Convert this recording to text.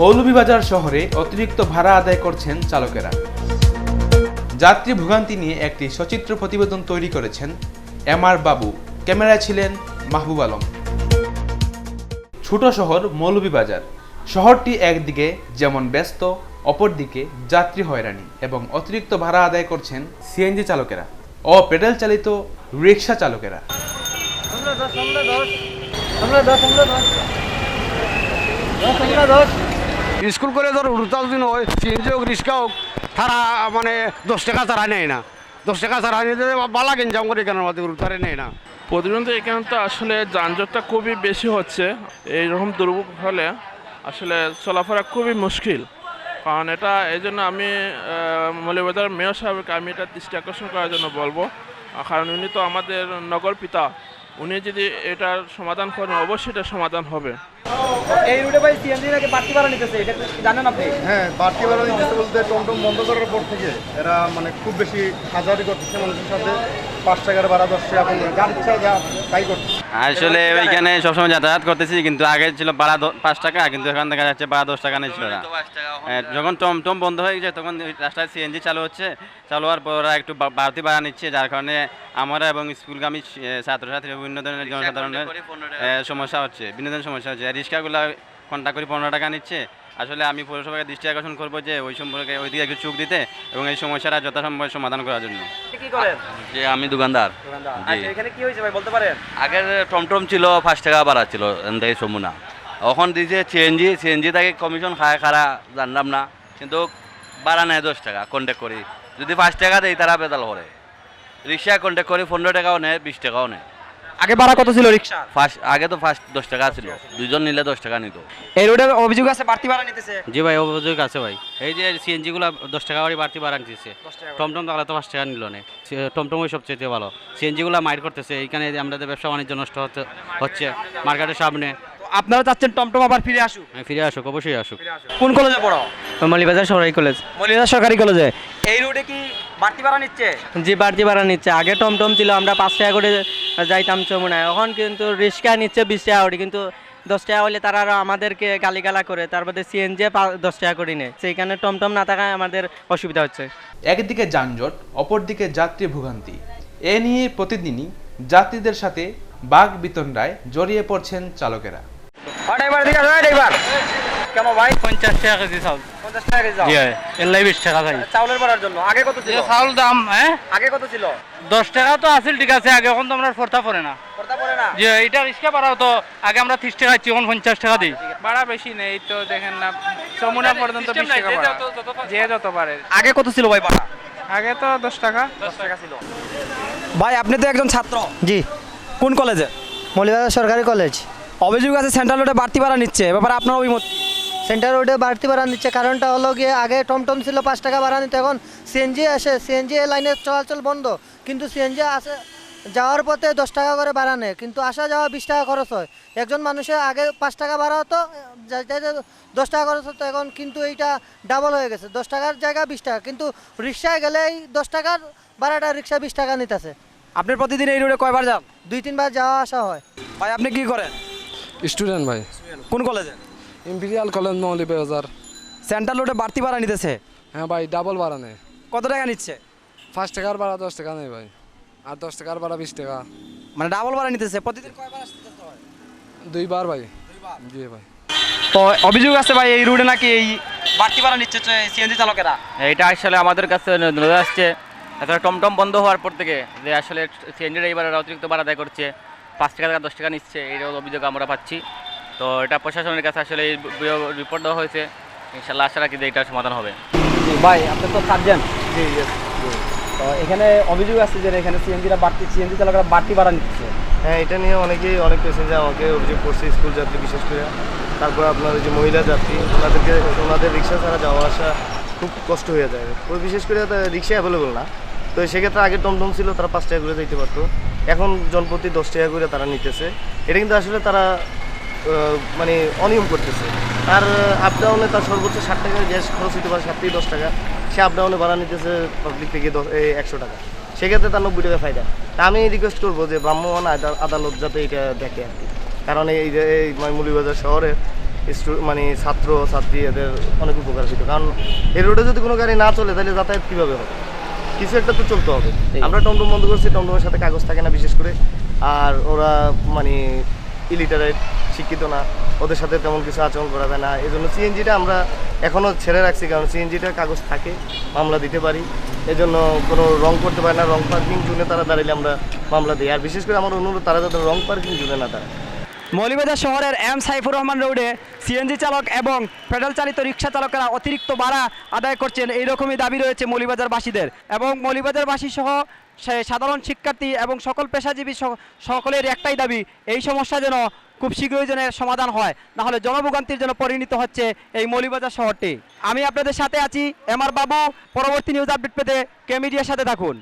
মৌলভীবাজার শহরে অতিরিক্ত ভাড়া আদায় করছেন চালকেরা। যাত্রী ভোগান্তি নিয়ে একটি সচিত্র প্রতিবেদন তৈরি করেছেন এম আর বাবু। ক্যামেরায় ছিলেন মাহবুব আলম। ছোট শহর মৌলভীবাজার। শহরটি একদিকে যেমন ব্যস্ত, অপরদিকে যাত্রী হয়রানি এবং অতিরিক্ত ভাড়া আদায় করছেন সিএনজি চালকেরা ও পেডেল চালিত রিক্সা চালকেরা। স্কুল করে ধর উড়তাল দিন হয় সিএনজি হোক রিক্সা হোক তারা মানে দশ টাকা তারা নেয় না। দশ টাকা তারা নিতে বালা গেঞ্জাম করে কেন আমাদের নেয় না। প্রতিদিন তো এখানে তো আসলে যানজটটা খুবই বেশি হচ্ছে, এইরকম দুর্ভোগ হলে আসলে চলাফেরা খুবই মুশকিল। কারণ এটা এই জন্য আমি মৌলবাজার মেয়র সাহেবকে আমি এটা দৃষ্টি আকর্ষণ করার জন্য বলব। কারণ উনি তো আমাদের নগর পিতা, উনি যদি এটার সমাধান করেন, অবশ্যই এটা সমাধান হবে। এই রুটে ভাই সিএনজি নাকি বাড়তি ভাড়া নিতেছে? এটা জানেন আপনি? হ্যাঁ বাড়তি ভাড়া নিতেছে বলতে টমটম বন্ধ করার পর থেকে এরা মানে খুব বেশি হাজারি করতেছে মানুষের সাথে। পাঁচ টাকার ভাড়া দশ টাকা যার ইচ্ছা যা তাই করতেছে আসলে ওইখানে সবসময় যাতায়াত করতেছি কিন্তু আগে ছিল ভাড়া পাঁচ টাকা কিন্তু এখন দেখা যাচ্ছে ভাড়া দশ টাকা নিচ্ছিল না। যখন টমটম বন্ধ হয়ে গেছে তখন ওই রাস্তায় সিএনজি চালু হচ্ছে। চালু হওয়ার পর ওরা একটু বাড়তি ভাড়া নিচ্ছে যার কারণে আমরা এবং স্কুলগামী ছাত্রছাত্রী বিভিন্ন ধরনের জনসাধারণের সমস্যা হচ্ছে বিভিন্ন ধরনের সমস্যা হচ্ছে। রিক্সাগুলো ঘণ্টা করে পনেরো টাকা নিচ্ছে। আসলে আমি পৌরসভাকে দৃষ্টি আকর্ষণ করব যে ওই সম্পর্কে ওই দিকে একটু চোখ দিতে এবং এই সমস্যাটা যথাসম্ভব সমাধান করার জন্য। কি করেন? যে আমি দোকানদার। আচ্ছা এখানে কি হয়েছে ভাই? বলতে পারেন। আগের টমটম ছিল পাঁচ টাকা বাড়া ছিল সমুনা এখন দিয়েছে সিএনজি সিএনজি থেকে কমিশন খায় খারা জানলাম না। কিন্তু বাড়া নেয় দশ টাকা কন্ট্যাক্ট করি। যদি পাঁচ টাকা দেয় তারা বেতাল করে। রিক্সা কন্ট্যাক্ট করি পনেরো টাকাও নেয় বিশ টাকাও নেয়। আগে ভাড়া কত ছিল রিক্সা? ফার্স্ট আগে তো ফার্স্ট দশ টাকা ছিল। দুজন নিলে দশ টাকা নিত। এই রোডে অভিযোগ আছে বাড়তি ভাড়া নিতেছে? জি ভাই অভিযোগ আছে ভাই। এই যে সিএনজি গুলো দশ টাকা করে বাড়তি ভাড়া নিতেছে। টমটম তাহলে তো পাঁচ টাকা নিল না। টমটমই সবচেয়ে ভালো। সিএনজি গুলো মাইট করতেছে এইখানে আমাদের ব্যবসা বাণিজ্য নষ্ট হচ্ছে মার্কেটের সামনে। আপনারা চাচ্ছেন টমটম আবার ফিরে আসুক। হ্যাঁ, ফিরে আসুক অবশ্যই আসুক। কোন কলেজে পড়ো? মলিবাজার সরকারি কলেজ মলিবাজার সরকারি কলেজে এই রুটে কি বাড়তি ভাড়া নিচ্ছে? জি বাড়তি ভাড়া নিচ্ছে। আগে টমটম ছিল আমরা পাঁচ টাকা করে যাইতাম চমুনায় এখন কিন্তু রিক্সা নিচ্ছে বিশ টাকা করে কিন্তু দশ টাকা হলে তারা আরও আমাদেরকে গালিগালা করে। তার মধ্যে সিএনজি দশ টাকা করে নেয়। সেইখানে টমটম না থাকায় আমাদের অসুবিধা হচ্ছে। একদিকে যানজট অপরদিকে যাত্রী ভোগান্তি। এ নিয়ে প্রতিদিনই যাত্রীদের সাথে বাঘ বিতণ্ডায় জড়িয়ে পড়ছেন চালকেরা। ড্রাইভার দিকে ড্রাইভার কেমন ভাই? পঞ্চাশ টাকা কেজি চাউল। পঞ্চাশ টাকা কেজি যাও এলাই বিশ টাকা চাই। চাউলের ভাড়ার জন্য। আগে কত ছিল? চাউল দাম হ্যাঁ? আগে কত ছিল? দশ টাকা তো আসল ঠিক আছে আগে এখন তো আমরা ফর্তা পড়ে না। পারে না? যে এটা রিক্সা ভাড়াও তো আগে আমরা ত্রিশ টাকা দিচ্ছি এখন পঞ্চাশ টাকা দিই। ভাড়া বেশি নেই তো দেখেন না যমুনা পর্যন্ত বিশ টাকা ভাড়া যে যত পারে আগে কত ছিল ভাই ভাড়া আগে তো দশ টাকা। দশ টাকা ছিল। ভাই আপনি তো একজন ছাত্র। জি। কোন কলেজে? মৌলিবাজার সরকারি কলেজ। অভিযোগ আছে সেন্ট্রাল রোডে বাড়তি ভাড়া নিচ্ছে ব্যাপারে আপনার অভিমত? সেন্টার রোডে বাড়তি ভাড়া নিচ্ছে কারণটা হলো গিয়ে আগে টমটম ছিল পাঁচ টাকা ভাড়া নিতে এখন সিএনজি আসে সিএনজি লাইনের চলাচল বন্ধ কিন্তু সিএনজি আসে যাওয়ার পথে দশ টাকা করে ভাড়া নেয় কিন্তু আসা যাওয়া বিশ টাকা খরচ হয়। একজন মানুষের আগে পাঁচ টাকা ভাড়া হতো যাইতে দশ টাকা খরচ হতো এখন কিন্তু এইটা ডাবল হয়ে গেছে দশ টাকার জায়গা বিশ টাকা কিন্তু রিক্সায় গেলে এই দশ টাকার ভাড়াটা রিক্সা বিশ টাকা নিতেছে। আপনি প্রতিদিন এই রোডে কয়বার যান? দুই তিনবার যাওয়া আসা হয়। ভাই আপনি কি করেন? স্টুডেন্ট ভাই। কোন কলেজে? ইম্পিরিয়াল কলেজ মৌলিবাজার সেন্ট্রাল রোডে বাড়তি ভাড়া নিতেছে? হ্যাঁ ভাই ডাবল ভাড়া নেই কত টাকা নিচ্ছে? পাঁচ টাকার ভাড়া দশ টাকা নেই ভাই। আর দশ টাকার ভাড়া বিশ টাকা। মানে ডাবল ভাড়া নিতেছে? প্রতিদিন কয়বার আসতে হয়? দুইবার ভাই। জি ভাই। তো অভিযোগ আছে ভাই এই রুটে নাকি এই বাড়তি ভাড়া নিচ্ছে সিএনজি চালকেরা? এটা আসলে আমাদের কাছে নজরে আসছে। তাছাড়া টমটম বন্ধ হওয়ার পর থেকে যে আসলে সিএনজি ড্রাইভাররা অতিরিক্ত ভাড়া আদায় করছে। পাঁচ টাকা টাকা দশ টাকা নিচ্ছে এই অভিযোগ আমরা পাচ্ছি। তো এটা প্রশাসনের কাছে আসলে এই রিপোর্ট দেওয়া হয়েছে। ইনশাল্লাহ আশা রাখি যে এটা সমাধান হবে। ভাই আপনি তো সার্জেন্ট। তো এখানে অভিযোগ আছে যে এখানে সিএনজিরা বাড়তি সিএনজি চালকরা বাড়তি ভাড়া নিচ্ছে। হ্যাঁ এটা নিয়ে অনেকেই অনেক প্যাসেঞ্জার আমাকে অভিযোগ করছে স্কুল যাত্রী বিশেষ করে। তারপর আপনার যে মহিলা যাত্রী ওনাদেরকে ওনাদের রিক্সা ছাড়া যাওয়া আসা খুব কষ্ট হয়ে যায়। বিশেষ করে রিক্সা অ্যাভেলেবল না। তো সেক্ষেত্রে আগে টমটম ছিল, তারা পাঁচ টাকা করে দিতে পারতো। এখন জনপ্রতি দশ টাকা করে তারা নিতেছে। এটা কিন্তু আসলে তারা মানে অনিয়ম করতেছে। আর আপ ডাউনে তার সর্বোচ্চ ষাট টাকা গ্যাস খরচ হতে পারে ষাট থেকে দশ টাকা। সে আপ ডাউনে ভাড়া নিতেছে পাবলিক থেকে একশো টাকা। সেক্ষেত্রে তার নব্বই টাকা ফায়দা। তা আমি রিকোয়েস্ট করব যে ভ্রাম্যমাণ আদা- আদালত যাতে এটা দেখে আর কি। কারণ এই যে, এই মৌলিবাজার শহরে স্টু- মানে ছাত্র, ছাত্রী এদের অনেক উপকার হতো কারণ এই রোডে যদি কোনো গাড়ি না চলে, তাহলে যাতায়াত কীভাবে হবে? কিছু একটা তো চলতে হবে। আমরা টমটম বন্ধ করছি টমটমের সাথে কাগজ থাকে না বিশেষ করে। আর ওরা মানে ইলিটারেট শিক্ষিত না ওদের সাথে তেমন কিছু আচরণ করা যায় না। এই জন্য সিএনজিটা আমরা এখনও ছেড়ে রাখছি কারণ সিএনজিটা কাগজ থাকে মামলা দিতে পারি। এই জন্য কোনো রং করতে পারে না রং পার্কিং জুনে তারা দাঁড়াইলে আমরা মামলা দিই। আর বিশেষ করে আমার অনুরোধ তারা যাতে রং পার্কিং জুনে না দাঁড়ায়। মৌলিবাজার শহরের এম সাইফুর রহমান রোডে সিএনজি চালক এবং পেডাল চালিত রিক্সা চালকেরা অতিরিক্ত ভাড়া আদায় করছেন। এইরকমই দাবি রয়েছে মৌলিবাজারবাসীদের এবং মৌলিবাজারবাসী সহ সাধারণ শিক্ষার্থী এবং সকল পেশাজীবী সকলের একটাই দাবি, এই সমস্যা যেন খুব শীঘ্রই যেন সমাধান হয়। নাহলে জনভোগান্তির জন্য পরিণত হচ্ছে এই মৌলিবাজার শহরটি। আমি আপনাদের সাথে আছি এম আর বাবু। পরবর্তী নিউজ আপডেট পেতে কে মিডিয়ার সাথে থাকুন।